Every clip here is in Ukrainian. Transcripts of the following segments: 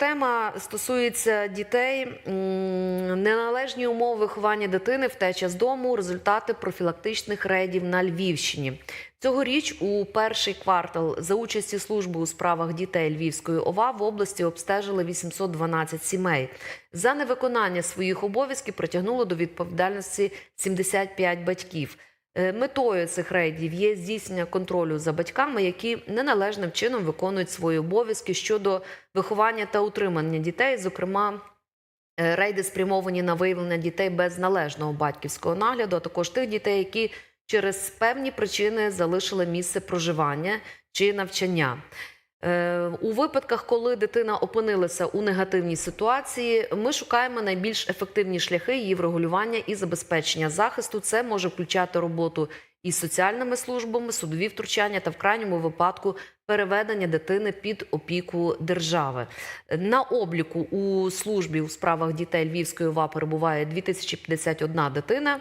Тема стосується дітей, неналежні умови виховання дитини, втеча з дому, результати профілактичних рейдів на Львівщині. Цьогоріч у перший квартал за участі служби у справах дітей Львівської ОВА в області обстежили 812 сімей. За невиконання своїх обов'язків притягнуло до відповідальності 75 батьків. Е, Метою цих рейдів є здійснення контролю за батьками, які неналежним чином виконують свої обов'язки щодо виховання та утримання дітей, зокрема. е, Рейди спрямовані на виявлення дітей без належного батьківського нагляду, а також тих дітей, які через певні причини залишили місце проживання чи навчання. Е, У випадках, коли дитина опинилася у негативній ситуації, ми шукаємо найбільш ефективні шляхи її врегулювання і забезпечення захисту. Це може включати роботу із соціальними службами, судові втручання та в крайньому випадку переведення дитини під опіку держави. На обліку у службі у справах дітей Львівської ОВА перебуває 2051 дитина.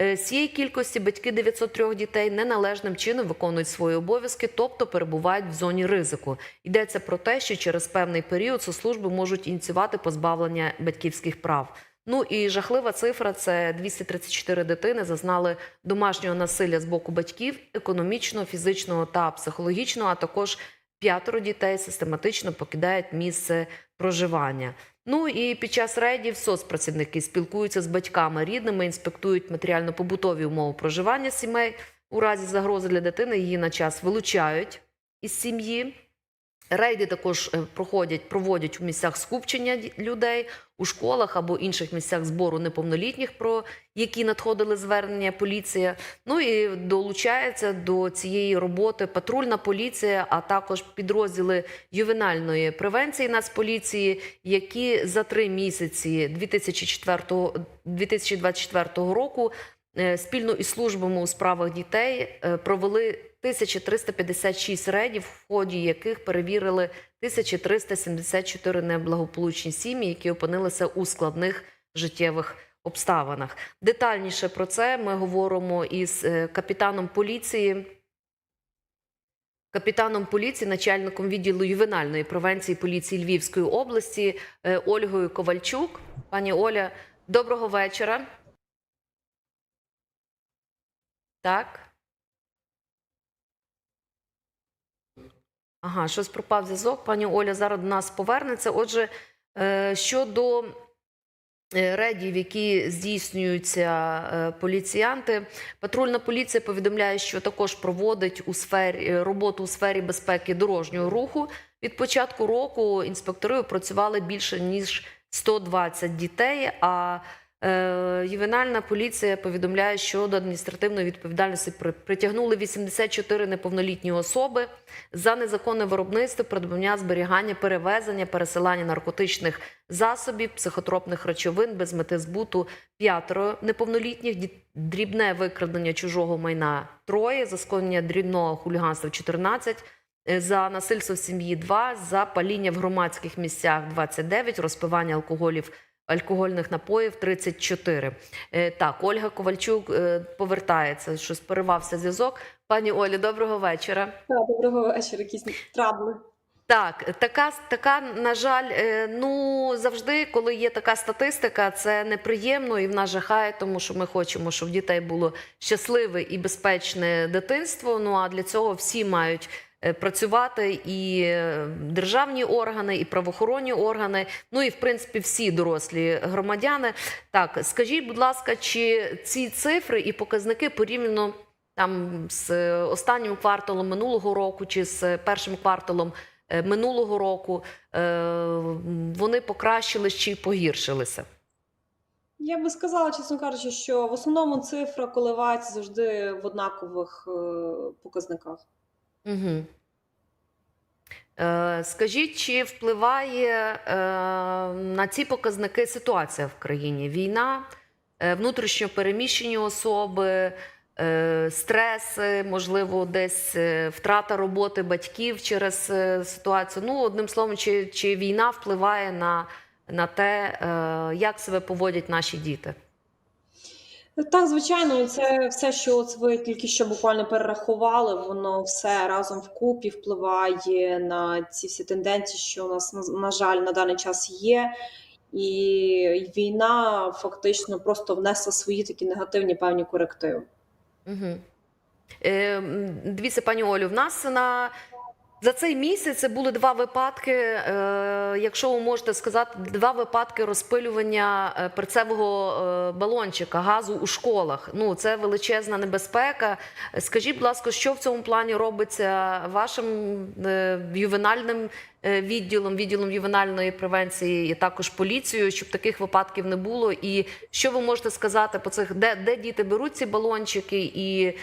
Е, цієї кількості батьки 903 дітей неналежним чином виконують свої обов'язки, тобто перебувають в зоні ризику. Йдеться про те, що через певний період соцслужби можуть ініціювати позбавлення батьківських прав. Ну і жахлива цифра це 234 дитини зазнали домашнього насилля з боку батьків, економічного, фізичного та психологічного, а також п'ятеро дітей систематично покидають місце проживання. Ну і під час рейдів соцпрацівники спілкуються з батьками рідними, інспектують матеріально-побутові умови проживання сімей. У разі загрози для дитини її на час вилучають із сім'ї. Рейди також е, проходять, проводять у місцях скупчення людей, у школах або інших місцях збору неповнолітніх, про які надходили звернення поліція. Ну і долучається до цієї роботи патрульна поліція, а також підрозділи ювенальної превенції Нацполіції, які за три місяці 2004, 2024 року спільно із службами у справах дітей е, провели 1356 рейдів, в ході яких перевірили 1374 неблагополучні сім'ї, які опинилися у складних життєвих обставинах. Детальніше про це ми говоримо із е, капітаном поліції. Капітаном поліції, начальником відділу ювенальної превенції поліції Львівської області е, Ольгою Ковальчук. Пані Оля, доброго вечора. Так. Ага, щось пропав зв'язок. Пані Оля зараз до нас повернеться. Отже, е, щодо е, рейдів, які здійснюються е, поліціянти, патрульна поліція повідомляє, що також проводить у сфері роботу у сфері безпеки дорожнього руху. Від початку року інспектори опрацювали більше ніж 120 дітей. А ювенальна поліція повідомляє, що до адміністративної відповідальності при- притягнули 84 неповнолітні особи за незаконне виробництво, придбання, зберігання, перевезення, пересилання наркотичних засобів, психотропних речовин без мети збуту п'ятеро неповнолітніх, дрібне викрадення чужого майна троє, за скоєння дрібного хуліганства 14, е, за насильство в сім'ї 2, за паління в громадських місцях 29, розпивання алкоголів. Алкогольних напоїв 34. Е, Так, Ольга Ковальчук е, повертається. Щось перервався зв'язок. Пані Олі, доброго вечора. Так, доброго вечора, якісь трабли. Так, така, така, на жаль, е, ну завжди, коли є така статистика, це неприємно і в нас жахає, тому що ми хочемо, щоб в дітей було щасливе і безпечне дитинство. Ну а для цього всі мають працювати і е, державні органи, і правоохоронні органи, ну і в принципі всі дорослі громадяни. Так, скажіть, будь ласка, чи ці цифри і показники порівняно там з е, останнім кварталом минулого року чи з першим кварталом е, минулого року е, вони покращились чи погіршилися? Я би сказала, чесно кажучи, що в основному цифра коливається завжди в однакових е, показниках. Угу. Е, скажіть, чи впливає е, на ці показники ситуація в країні? Війна, е, внутрішньо переміщені особи, е, стреси, можливо, десь е, втрата роботи батьків через е, ситуацію. Ну, одним словом, чи, чи війна впливає на, на те, е, як себе поводять наші діти? Так, звичайно, це все, що от ви тільки що буквально перерахували, воно все разом вкупі впливає на ці всі тенденції, що у нас на, на жаль на даний час є. І війна фактично просто внесла свої такі негативні певні корективи. Угу. Е, дивіться, пані Олю, в нас на за цей місяць були два випадки. Е, якщо ви можете сказати, два випадки розпилювання е, перцевого е, балончика газу у школах. Ну це величезна небезпека. Скажіть, будь ласка, що в цьому плані робиться вашим ювенальним відділом, відділом ювенальної превенції і також поліцією, щоб таких випадків не було? І що ви можете сказати по цих, де, де діти беруть ці балончики, і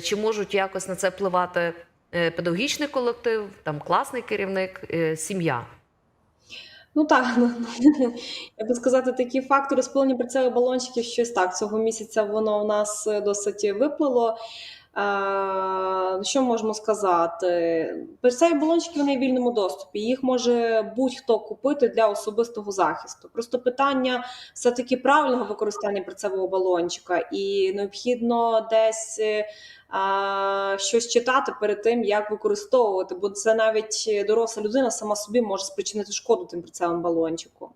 чи можуть якось на це впливати педагогічний колектив, там класний керівник, е, сім'я? Ну так, я би сказати, такі фактори спалення перцевих балончиків, щось так. Цього місяця воно у нас е, досить виплило. Е, Що можемо сказати? Перцеві балончики вони в вільному доступі. Їх може будь-хто купити для особистого захисту. Просто питання все-таки правильного використання перцевого балончика, і необхідно десь е, а, щось читати перед тим, як використовувати, бо це навіть доросла людина сама собі може спричинити шкоду тим перцевим балончиком.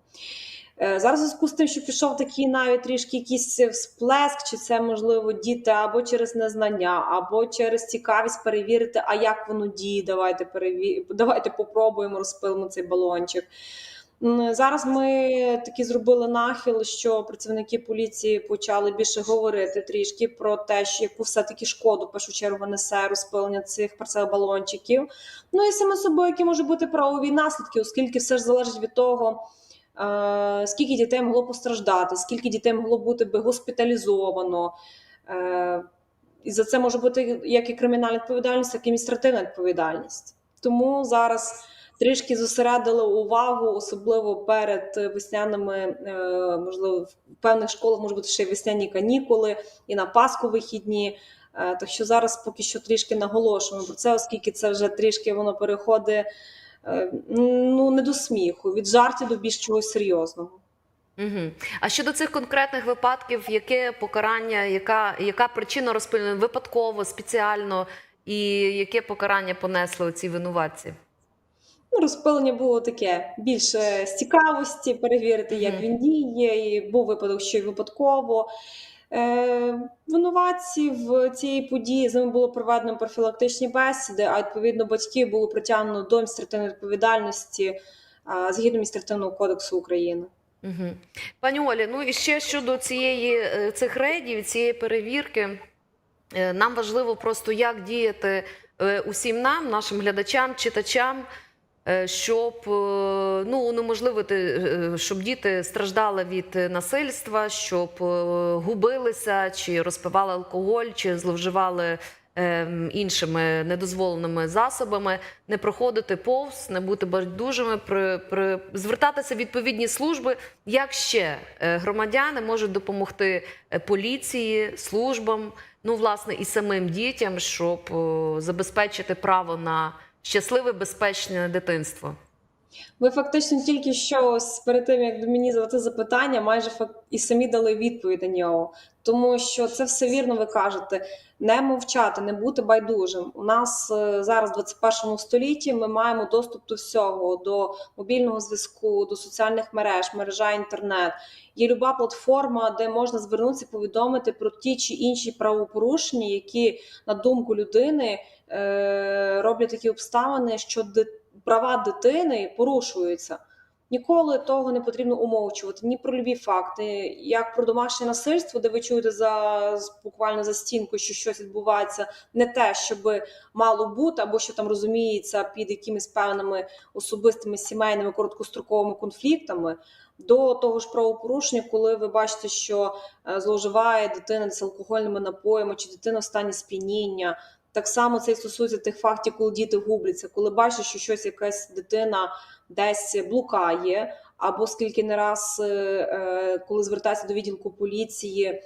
Е, Зараз в зв'язку з тим, що пішов такий навіть трішки якийсь всплеск, чи це можливо діти або через незнання, або через цікавість перевірити, а як воно діє. Давайте перевір... давайте попробуємо розпилимо цей балончик. Зараз ми таки зробили нахил, що працівники поліції почали більше говорити трішки про те, що яку все-таки шкоду в першу чергу несе розпилення цих перцевих балончиків. Ну і саме собою, які можуть бути правові наслідки, оскільки все ж залежить від того. Скільки дітей могло постраждати, скільки дітей могло бути би госпіталізовано. Е, І за це може бути як і кримінальна відповідальність, так і адміністративна відповідальність. Тому зараз трішки зосередили увагу, особливо перед весняними, е, можливо, в певних школах можуть бути ще й весняні канікули і на Пасху вихідні. Е, Так що зараз поки що трішки наголошуємо про це, оскільки це вже трішки воно переходить ну, не до сміху, від жартів до більш чогось серйозного. Угу. А щодо цих конкретних випадків, яке покарання, яка, яка причина розпилення випадково, спеціально, і яке покарання понесли ці винуватці? Ну, розпилення було таке більше з цікавості, перевірити, як Мгм. він діє. І був випадок, що й випадково. Е, винуватці в цій події з ними було проведено профілактичні бесіди, а відповідно батьків було притягнено до адміністративної відповідальності а, згідно адміністративного кодексу України. Угу. Пані Олі, ну і ще щодо цієї е, цих рейдів, цієї перевірки, е, нам важливо просто як діяти е, усім нам, нашим глядачам, читачам, е, щоб е, ну, унеможливити, е, щоб діти страждали від насильства, щоб е, губилися, чи розпивали алкоголь, чи зловживали ем, іншими недозволеними засобами, не проходити повз, не бути байдужими, при, при, звертатися в відповідні служби. Як ще е, громадяни можуть допомогти е, поліції, службам, ну власне і самим дітям, щоб е, забезпечити право на щасливе, безпечне дитинство? Ви фактично тільки що перед тим, як мені задати запитання, майже фак- і самі дали відповідь на нього. Тому що це все вірно, ви кажете. Не мовчати, не бути байдужим. У нас е, зараз, в 21 столітті, ми маємо доступ до всього: до мобільного зв'язку, до соціальних мереж, мережа інтернет. Є люба платформа, де можна звернутися, повідомити про ті чи інші правопорушення, які, на думку людини, е, роблять такі обставини, що ди- права дитини порушуються. Ніколи того не потрібно умовчувати ні про любі факти, як про домашнє насильство, де ви чуєте за буквально за стінкою, що щось відбувається, не те, щоб мало бути, або що там розуміється під якимись певними особистими сімейними короткостроковими конфліктами, до того ж правопорушення, коли ви бачите, що е, зловживає дитина з алкогольними напоями, чи дитина в стані сп'яніння. Так само це стосується тих фактів, коли діти губляться, коли бачиш, що щось якась дитина десь блукає, або скільки не раз, е, е, коли звертається до відділку поліції, е,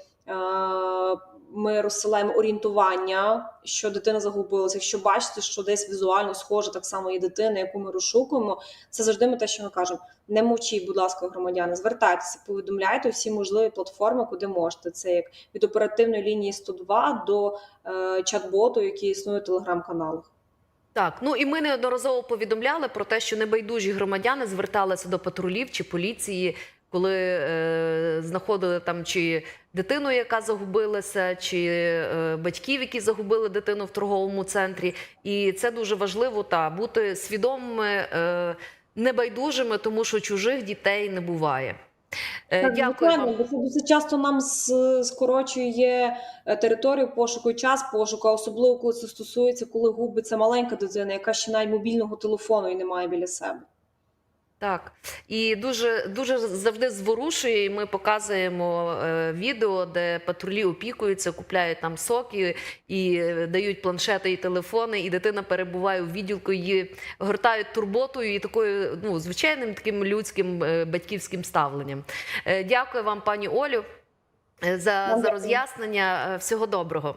ми розсилаємо орієнтування, що дитина загубилася. Якщо бачите, що десь візуально схожа так само є дитина, яку ми розшукуємо, це завжди ми те, що ми кажемо. Не мовчіть, будь ласка, громадяни, звертайтеся, повідомляйте всі можливі платформи, куди можете. Це як від оперативної лінії 102 до е, чат-боту, який існує в телеграм-каналах. Так, ну і ми неодноразово повідомляли про те, що небайдужі громадяни зверталися до патрулів чи поліції, коли е, знаходили там чи дитину, яка загубилася, чи е, батьків, які загубили дитину в торговому центрі. І це дуже важливо та бути свідомими, е, небайдужими, тому що чужих дітей не буває. Е, Так, Дякую звичайно, бо це дуже часто нам скорочує е, територію пошуку і час пошуку, особливо коли це стосується, коли губиться маленька дитина, яка ще навіть мобільного телефону і немає біля себе. Так, і дуже дуже завжди зворушує. І ми показуємо е, відео, де патрулі опікуються, купляють там соки і е, дають планшети і телефони. І дитина перебуває у відділку, її гортають турботою і такою ну звичайним таким людським е, батьківським ставленням. Е, дякую вам, пані Олю, е, за, за роз'яснення. Е, Всього доброго.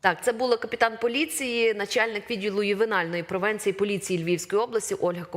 Так, це була капітан поліції, начальник відділу ювенальної превенції поліції Львівської області Ольга Коваль.